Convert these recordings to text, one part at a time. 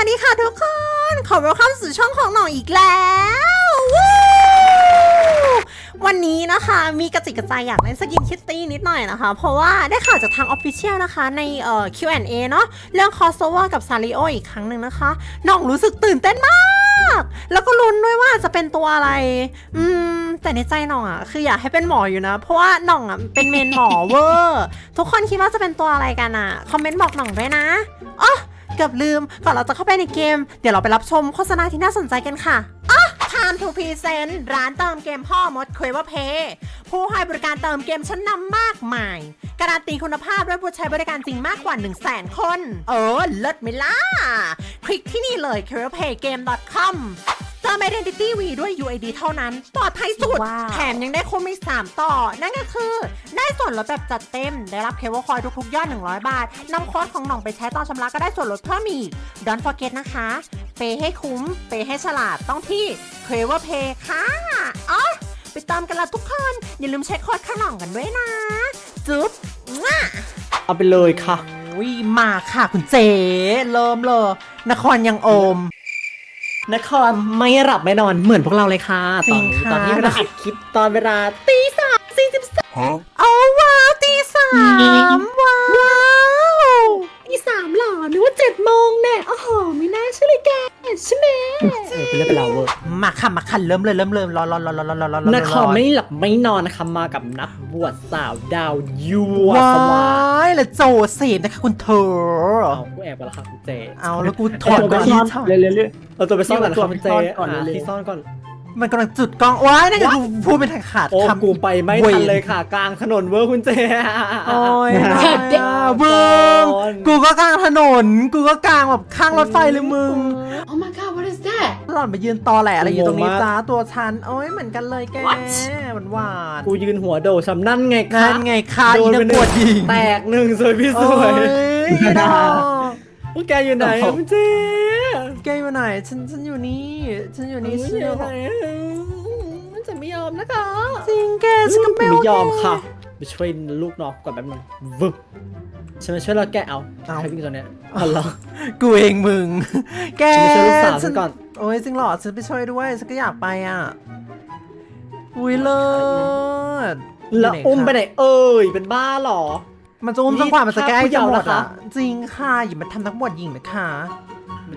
วัสดีค่ะทุกคน ขอ welcome สู่ช่องของหน่องอีกแล้วววันนี้นะคะมีกระจิกกระใจอยากเล่นสกินคิตตี้นิดหน่อยนะคะ เพราะว่าได้ข่าวจากทางออฟฟิเชียลนะคะในเอ่อ Q&A เนาะเรื่อง crossover กับซาริโออีกครั้งหนึ่งนะคะหน่องรู้สึกตื่นเต้นมากแล้วก็ลุ้นด้วยว่าจะเป็นตัวอะไร อืม แต่ในใจหน่องอะ คืออยากให้เป็นหมออยู่นะ เพราะว่าหน่องอะเป็นเมนหมอเวอร์ ทุกคนคิดว่าจะเป็นตัวอะไรกันอะ คอมเมนต์บอกหน่องด้วยนะอ๋อ เกือบลืม ก่อนเราจะเข้าไปในเกม เดี๋ยวเราไปรับชมโฆษณาที่น่าสนใจกันค่ะอะ Time to Present ร้านเติมเกมพ่อมด q u a v e r Pay ผู้ให้บริการเติมเกมชั้นนำมากมาย การันตีคุณภาพด้วยผู้ใช้บริการจริงมากกว่า 1 0 0 0 0แสนคน เออเลิศไหมล่ะ คลิกที่นี่เลย q u a v e r p a y g a m e com ม Identity V ด้วย UID เท่านั้น ปลอดภัยสุด ว้าว แถมยังได้คุ้มอีก3ต่อ นั่นก็คือ ได้ส่วนลดแบบจัดเต็ม ได้รับเคเบิลคอยทุกๆยอด 100 บาทนำโค้ดของหน่องไปใช้ตอนชำระก็ได้ส่วนลดเพิ่มอีก Don't forget นะคะ เปย์ให้คุ้ม เปย์ให้ฉลาดต้องที่ c r a v e r Pay ค่ะอ๋อไปตามกันละทุกคน อย่าลืมใช้โค้ดข้างหน่องกันด้วยนะ จุ๊บง่ะ เอาไปเลยค่ะ อุ้ยมาค่ะคุณเจ เริ่มเลยนครยังโอม นครไม่หลับไม่นอนเหมือนพวกเราเลยค่ะจริตองนนี้ค่ะตอนที่เราอัดคลิปตอนเวลาตีสามสี่สิบสามเอาว้า คมาคันเริ่มเลยเริ่มเลยร้อนร้อนร้อนร้อนร้อนร้อนร้อนนะคอไม่หลับไม่นอนนะคะมากับนักบวชสาวดาวยัวว้สว่าายและโจเซฟนะคะคุณเธอ เอากูแอบไปแล้วค่ะคุณเจเอาแล้วกูถอดก่อนเร็วๆๆเอาตัวไปซ่อนก่อนนะครับคุณเจอะที่ซ่อนก่อน มันกำลังจุดกล้องว้ายนั่นก็กูพูดเป็นทางขาดโอ้คำกูไปไม่เวทันรเลยค่ะ กลางถนนเวอร์คุณเจโอ้ยอะน้อยอะเบิ้งกูก็กลางถนน กูก็กลางแบบข้างรถไฟเลยมึง Oh my god, what is that? หล่อนไปยืนตอแหลอะไรอยู่ตรงนี้งงมากจ้าตัวฉันโอ้ยเหมือนกันเลยแก What? หวานหวานกูยืนหัวโดดช้ำนั่นไงคะนั่นไงค่ะโดอีนนัไปกหปนึ่วงดหญิงแตกหนึ่งสวยพี่สโอ้วยยอีดอกพวกแกอยู่ไหนอะคุณเจแกอยู่ไหนฉันฉันอยู่นี่ฉันอยู่นี่ฉันออยู่ยู่ไหนอะจะไม่ยอมนะคะจริงแกฉันก็ไม่ไม่ยอมโเคค่ะไปช่วยลูกน้องก่อนแป๊บนึงวึบฉันมาช่วยเราแกะเอาเอาใครวิ่งตรงเนี้ยอ๋อเหรอกูเองมึง แกฉันไปช่วยลูกสาวฉันก่อนโอ้ยจริงเหรอฉันไปช่วยด้วยฉันก็อยากไปอะอุ้ยเลิศแล้วอุ้มไปไหนเอ่ยเป็นบ้าเหรอ มันจะอุ้มจนกว่ามันจะแก้นี่จะหมดภาพผู้เยาว์นะคะอะจริงค่ะอย่ามาทำทั้งหมดหญิงนะคะ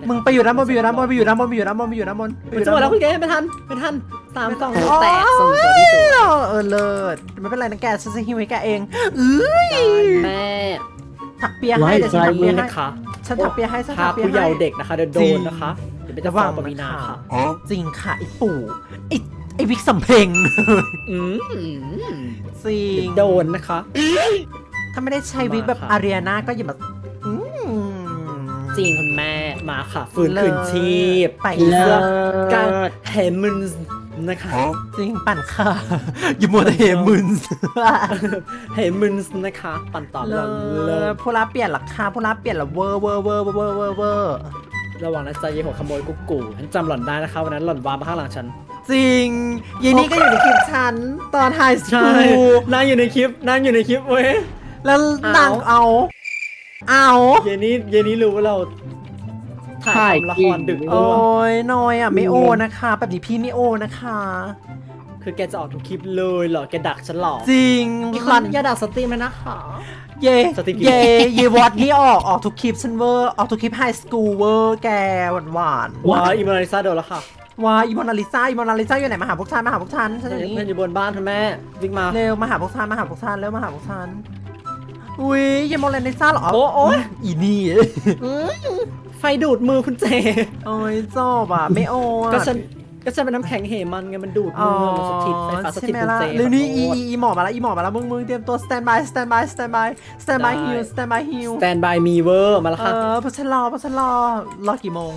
มึงไปอยู่ด้านบนไปอยู่ด้านบนไปอยู่ด้านบนไปอยู่ด้านบนไปอยู่ด้านบนไปอมันยู่จะหมดแล้วด้านบคุนณแกไม่ทันไม่ทันสามสองโอ้ยแตกส่งสวยที่สุดเออเลิศไม่เป็นไรนะแกฉันจะฮิวให้แกเองเอ้ยแม่ถักเปียให้เดี๋ยวฉันทาถักเปีมืยอให้นะคะฉันถักเปียให้ฉันพาถักเปียผู้ให้ เยาว์เด็กนะคะเดี๋ยวโดจรินงนะคะเดี๋ยวไปจะระวัฟ้องงปวีนาค่ะค่ะจริงค่ะไอ้ปู่ไอ้ไอ้วิกสำเพ็งอืมจริงโดนนะคะ ถ้าไม่ได้ใช้วิกแบบมาค่ะ อารีนาก็อย่าแบบอืม จริงคุณแม่มาค่ะฟื้นคืนชีพไปผีเสื้อเลิศ การเฮมึนนะคะ จริงปั่นค่ะ อย่ามัวแต่เฮมึนเฮมึนนะคะ ปั่นต่อเลเราเลิยศผู้รับเปลี่ยนหลักคาผู้รับเปลี่ยนละเวอร์เวอร์เวอร์เวอร์เวอร์เวอร์ระวังนะจ๊ะเยายหัวขโมยกุ๊กกูฉันจำหล่อนได้นะคะวันนั้นหล่อนวางมาข้างหลังฉัน จริงยีนี่ก็อยู่ในคลิปฉันตอนไฮสใช่คูลนั่งอยู่ในคลิปนั่งอยู่ในคลิปเว้ย แล้วเอานางเอา เอาเยนี้เยนี้รู้ว่าเราถ่ายทำละครดึกโอ้ด้วยยน้อยอะไม่โอนะคะแบบนี้พี่ไม่โอนะคะ คือแกจะออกทุกคลิปเลยเหรอ แกดักฉันเหรอจริงมีครันนอย่าดักสตรีมเลยนะคะ เย่สตรีมกี่เย่เย่วอตนี่ออกออกทุกคลิปฉันเวอร์ออกทุกคลิปไฮสคูลเวอร์แกหวานหวานๆว้าอีมาริซาโดนแล้วค่ะว้าอีโมนาลิซาอีโมนาลิซาอยู่ไหนมาหาพวกฉันมาหาพวกฉันฉันอยู่เพื่อนอนี่ยู่บนบ้านคุณแม่วิ่งมา เร็วมาหาพวกฉันมาหาพวกฉันเร็วมาหาพวกฉัน อุ้ยอีโมนาลิซาเหรอโอ้โอ้ยอีนี่ไฟดูดมือคุณเจ โอ้ยจบอะ ไม่โออะก็ฉันก็ฉันเป็นน้ำแข็งเหมันไงมันดูดอ๋มืออมันสถิตไฟฟ้าสใช่ถิตไหมคุณล่ะเจหรือนี่ขอีโทษอีอีหมอมาแล้วอีหมอมาแล้วมึงมึงเตรียมตัว stand by stand by stand by stand by ได้ heal stand by heal สแตนบายมีเวอร์มาแล้วเอค่ะอเพราะฉันรอเพราะฉันรอรอกี่โมง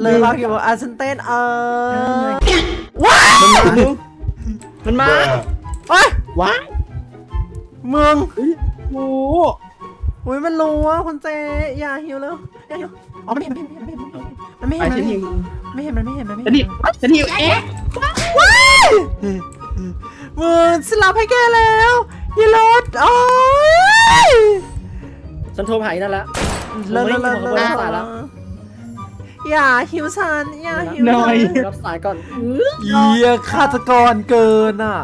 เลยรอกี่โมงอะฉันเต้นเออว้ายมันมา เอ้ยว้ามึงโอ้อุ้ยมันรู้ว่าคุณเจอย่าหิวแล้วอย่าหิวอ๋อมันไม่เห็นมันไม่เห็นมันไม่ไปเห็นฉันมันหิวไม่เห็นมันไม่เห็นมันไม่ฉันเห็หินวฉันหิวเอ๊ะว้ายมึงฉันรับให้แกแล้วยีรถโอ้ยฉัฉันโทรไปหาอีนั่นแล้วเลิศเลิศเลิศผมเลิไม่ศรับสายแล้วอย่าหิวฉันอย่าหิวหน่อย ฉันรับสายก่อนเยียฆาตกรเกินอะ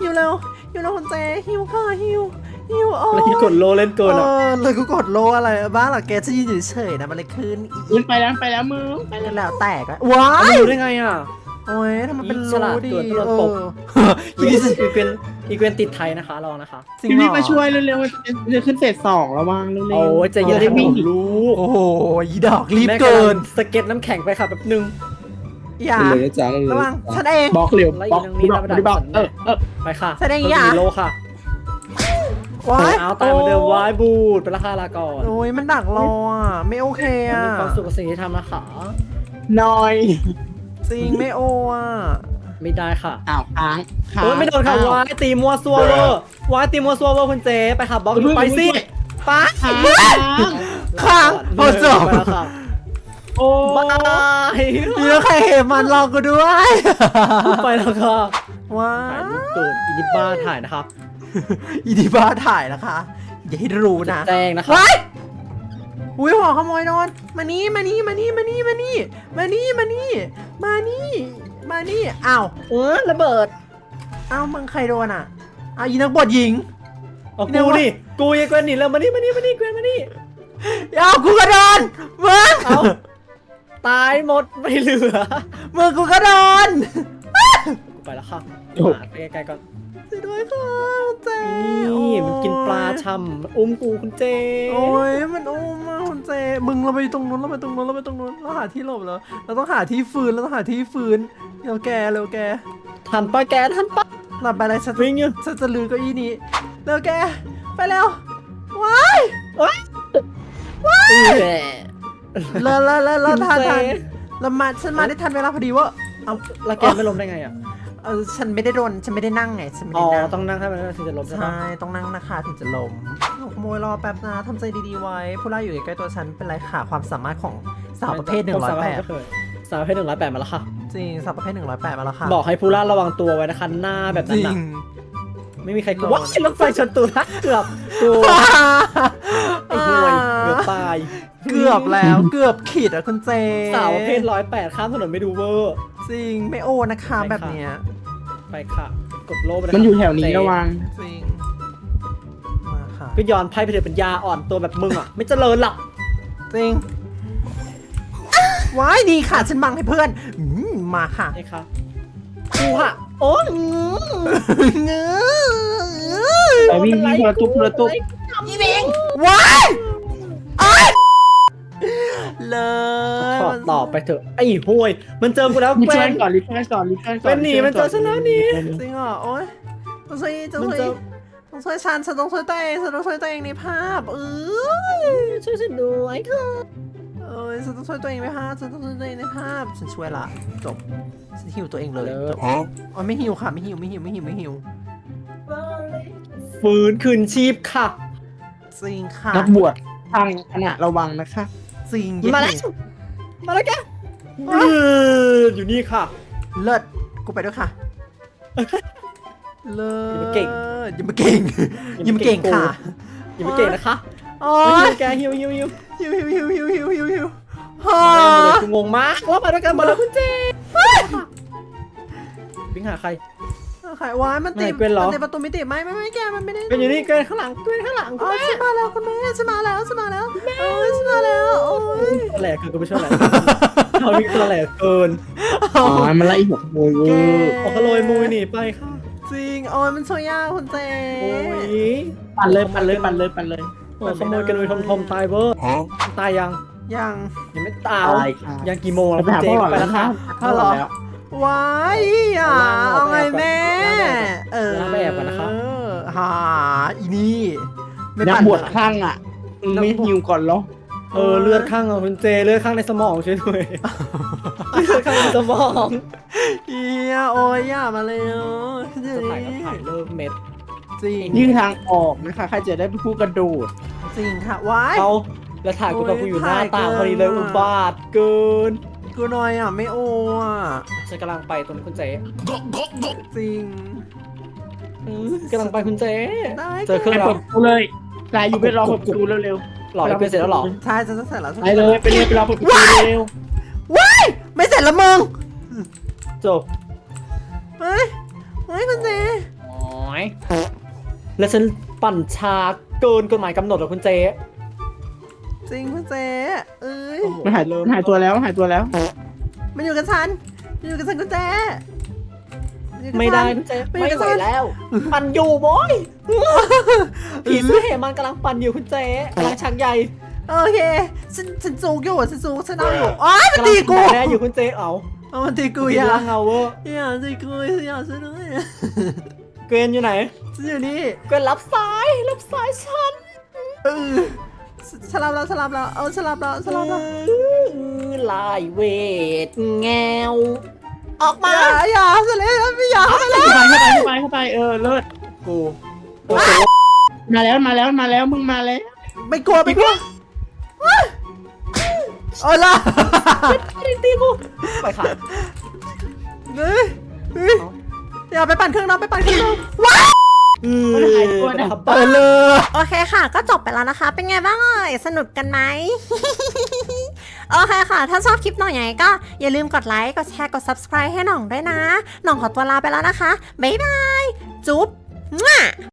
หิวเร็วหิวเร็วคุณเจหิวค่ะหิวหิวโอ้แล้วที่กดโลเล่นเกินเออะอเลยกูกดโลอะไรบ้าเหรอแกจะยืนเฉยๆนะมันเลยขึ้นอีอุ้ยไปแล้วไปแล้วมึงไปแล้วแล้วแตกอะว้ามันยอยู่ได้ไงอะ โอ้ยทำไมเป็นอีโลฉลาดดีเกินโดนเอตบออีกอีกเวนอีกเวนติดไทยนะคะลองนะคะ จริงพี่เหรรีบอมาช่วยเร็วๆจะขึ้นเฟสสองระวังเร็วๆโอ้ยใจเย็นจะได้วิ่งผมรู้โอ้โหอีดอกรีบแม่เกินสเก็ตน้ำแข็งไปค่ะแบบนึง อย่าเลยนะจ๊ะเลยระวังฉันเองบล็อกเร็วไล่บล็อกอีนางนี้บล็อกธรรมดาบล็อกเออเออไปค่ะแสดงอย่างโลค่ะว้ายเอาตายเหมือนเดิมวายบูดเป็นราคาลาก่อนโอ้ยมันดักรออะ ไม่โอเคผมอะมีความสุขกับสิ่งที่ทำนะคะหน่อยจริงไม่โออะ ไม่ได้ค่ะอ้าวค้างค้างเออไม่โดนค่ะอ้าววายตีมัวซัวเวอร์วายตีมัวซัวเวอร์คุณเจไปค่ะบล็อกเพิ่งไปสิเพิ่งไป้าค้างค้างโอ้จบไปแล้วค่ะ โอ้บายมีแล้วใครเห็นมันรอกูด้วยไปแล้วค่ะว้าถ่ายรูปเกินอินิบ้าถ่ายนะครับอีดีบ้าถ่ายนะคะ อย่าให้รู้นะแจ้งนะคะว้ายอุ้ยหัวขโมยโดนมานี่มานี่มานี่มานี่มานี่มานี่มานี่มานี่มานี่อ้าวเออระเบิด อ้าวมึงใครโดนอะอ้าวอีนักบวชหญิง เอาเดี๋ยวกูวะนี่กูยังเกวนหนีแล้วมานี่มานี่มานี่เกวนมานี่อ้าวกูก็โดนมึงเอา ตายหมดไม่เหลือมึงกูก็โดนกูไปแล้วค่ะหาไปไกลๆก่อนช่วยด้วยค่ะเจนี่มันกินปลาช่ำอุ้มกูคุณเจ โอ้ยมันอุ้มมาคุณเจ มึงเราไปตรงนู้นเราไปตรงนู้นเราไปตรงนู้นเราหาที่หลบแล้วเราต้องหาที่ฟืนเราต้องหาที่ฟืนเร็วแกเร็วแกทันปะแกทันปะหลับไปเลยฉันวิ่งอยู่ฉันจะลือเก้าอี้นี้เร็วแกไปเร็วว้ายแหม แล้วแล้วแล้วแล้วคุณทันเจทันแล้วมาฉันมาได้ทันเวลาพอดีว่าเอาแล้วแกไม่ล้มได้ไงอะเออฉันไม่ได้โดนฉันไม่ได้นั่งไงฉันไม่อ๋อได้นั่งต้องนั่งให้มันถึงจะล้มใช่ปะใช่ต้องนั่งนะคะถึงจะล้มขโมยรอแป๊บนะทำใจดีๆไว้ ผู้ล่าอยู่ใกล้ๆตัวฉันเป็นไรค่ะความสามารถของสาวประเภทหนึ่งร้อยแปดสาวประเภทหนึ่งร้อยแปดมาแล้วค่ะ จริงสาวประเภทหนึ่งร้อยแปดมาแล้วค่ะบอกให้ผู้ล่าระวังตัวไว้นะคะหน้าแบบจนั้นริง น่ะไม่มีใครกลัวโดนว้ายรถไฟชนตูดนะเกือบกูไอ้ห่วยเกือบตายเกือบแล้วเกือบขีดอะคุณเจสาวประเภทร้อยแปดข้ามถนนไม่ดูเวอร์จริงไม่โอนะคะไม่ค่ะแบบเนี้ยไปค่ะ กดโลไปมันอยู่แถวนี้ระวังจริงมาค่ะก็ย้อนไพ่ไปเถอะเป็นยาอ่อนตัวแบบมึงอะ ไม่เจริญหรอกจริงว้ายดีค่ะฉันบังให้เพื่อนอืมมาค่ะนี่ค่ะกูค่ะโอ้ยเงืไปวิ่งวิ่งคนละตุ๊บคนละตุ๊บว้ายเอ้ย เลยถอดต่อไปเถอะไอ้ห่วย มันเจอกูแล้วรีบแกช่ววยนก่อนรีบช่วยก่อนรีบช่วยก่อนเป็นหนีมันเจอฉันแล้วหนีจริงเหรอโอ๊ยต้องช่วยต้องมันช่วยเจอต้องช่วยฉันฉันต้องช่วยตัวเองฉันต้องช่วยตัวเองในภาพเออช่วยฉันด้วยค่ะเออฉันต้องช่วยตัวเองในภาพฉันต้องช่วยตัวเองในภาพฉันช่วยละจบฉันหิวตัวเองเลยจบอ๋อไม่หิวค่ะไม่หิวไม่หิวไม่หิวไม่หิวฟื้นคืนชีพค่ะ จริงค่ะนักบวชทางขณะระวังนะคะ จริงมาแล้วมาแล้วแกเอออยู่นี่ค่ะ เลิศกูไปด้วยค่ะ เลิศอย่ามาเก่งอย่ามาเก่งอย่ามาเก่งค่ะอย่าไปเก่งนะคะโอ้เฮ้ยยแกหิวหิวหิวหิวหิวหิวหิวหิวหิวหิวมาฮ่าแล้วหมดเลยกูงงมากว่ามาด้วยกันหมดแล้วคุณเจวิ่งหาใคร ไขวายมันติดไหนเป็นเหรอ มันติดประตูไม่ติดไหมไม่ไม่แกมันไม่ได้เป็นอยู่นี่เกินข้างหลังเกินข้างหลังอ๋อฉันมาแล้วคุณแม่ฉันมาแล้วฉันมาแล้วโอ้ยฉันมาแล้วโอ้ยแหลกคือกูไม่ช่วยแหลกเขาวิ่งตัวแหลกเกินอ๋อมันไล่หัวขโมยเวอแกร์ออกขโมยมูยหนีไปค่ะจริงโอ้ยมันโซยากคุณเจโอ้ยปั่นเลยปั่นเลยปั่นเลยปั่นเลยโอ้ยขโมยกันโดยทอมทอมตายเวอร์ตายยังยังยังไม่ตายตายค่ะยังกี่โมงแล้วไปคุณหาเจพ่อก่อนไปแล้แล้ววครัค่ะบพ่อแล้ว ว้ายอะเอาเอาล่างไงออกไปแม่ เอาล่างเออเอาล่างไปแอบก่อนนะครับ หาอีนี่ไม่นักปั่น บวชเหรอข้างอะมึงไม่หิวก่อนเหรอเออเลือดข้างของคุณเจเลือดข้างในสมองช่วยด้วยเลือดข้างในสมองเอียโอ้ยอย่ามาเลยจะถ่ายก็ถ่ายเลิกเม็ด จริงนี่คือทางออกนะคะใครจะได้เป็นผู้กระโดดจริงค่ะว้าย เอาแล้วถ่ายกูตอนกูอยู่หน้าโอ้ยต่างถ่ายพอดีเลยเกินอุบาทเกิน กูหน่อยอะ ไม่โออะฉันกำลังไปตรงคุณเจจริง อืมกำลังไปคุณเจได้เจอเครื่องไปเราเปิดประตูเลยไปนายอยู่ไปรอเปิดประตูเร็วหล่อเป็นเสร็จแล้วเหรอ ใช่ฉันจะเสร็จแล้วๆไปเลยไปเลยไปรอเปิดประตูเร็วว้ายไม่เสร็จแล้วมึงจบเฮ้ยเฮ้ยคุณเจๆโอ้ยแล้วฉันปั่นชาเกินกฎหมายกำหนดเหรอคุณเจ จริงคุณเจเอ้ย มันหายมันหายตัวแล้วมันหายตัวแล้ว มันอยู่กับฉัน มันอยู่กับฉันคุณเจนอยู่กับไม่ได้ฉันคุณเจไม่ไม่ได้ไหวแล้วปั่นอยู่บอยผีเสื้อเหมันกำลังปั่นอยู่คุณเจกำลังชักใยโอเค ฉัน ฉันจูกอยู่ฉันจูกฉันเอาอยู่อ๋อมันกำลัตีงกูแน่อยู่คุณเจเอาเอามันตีกูกูอย่าล่างเงาเวอร์อย่าตีกูอย่าช่วยด้วยเกรนอยู่ไหน ฉันอยู่นี่เกรนรับสายรับสายฉันเออ ฉลับแล้วฉลับแล้วเอาฉลับแล้วฉลับแล้วลายเวทแงว ออกอมาย่าอย่าเสร็จแล้วไม่อยากเข้าไปแล้วเข้าไปเข้าไปเข้าไปเข้าไปเออเลิศกูโอมาแล้วมาแล้วมาแล้วมึงมาแล้วไม่กลัวไม่กลัวเอาล่ะตีกูไปค่ะเฮ้ยเฮ้ยอย่าไปปั่นเครื่องน้ำไปปั่นเครื่องน้ำว้า มันหายตัวนะเปิดเลยโอเคค่ะ ก็จบไปแล้วนะคะ เป็นไงบ้างเอ่ยสนุกกันไหม โอเคค่ะ ถ้าชอบคลิปหน่อยยังไงก็อย่าลืมกดไลค์ กดแชร์ กด subscribe ให้หน่องด้วยนะ หน่องขอตัวลาไปแล้วนะคะ บ๊ายบาย จุ๊บมั่ว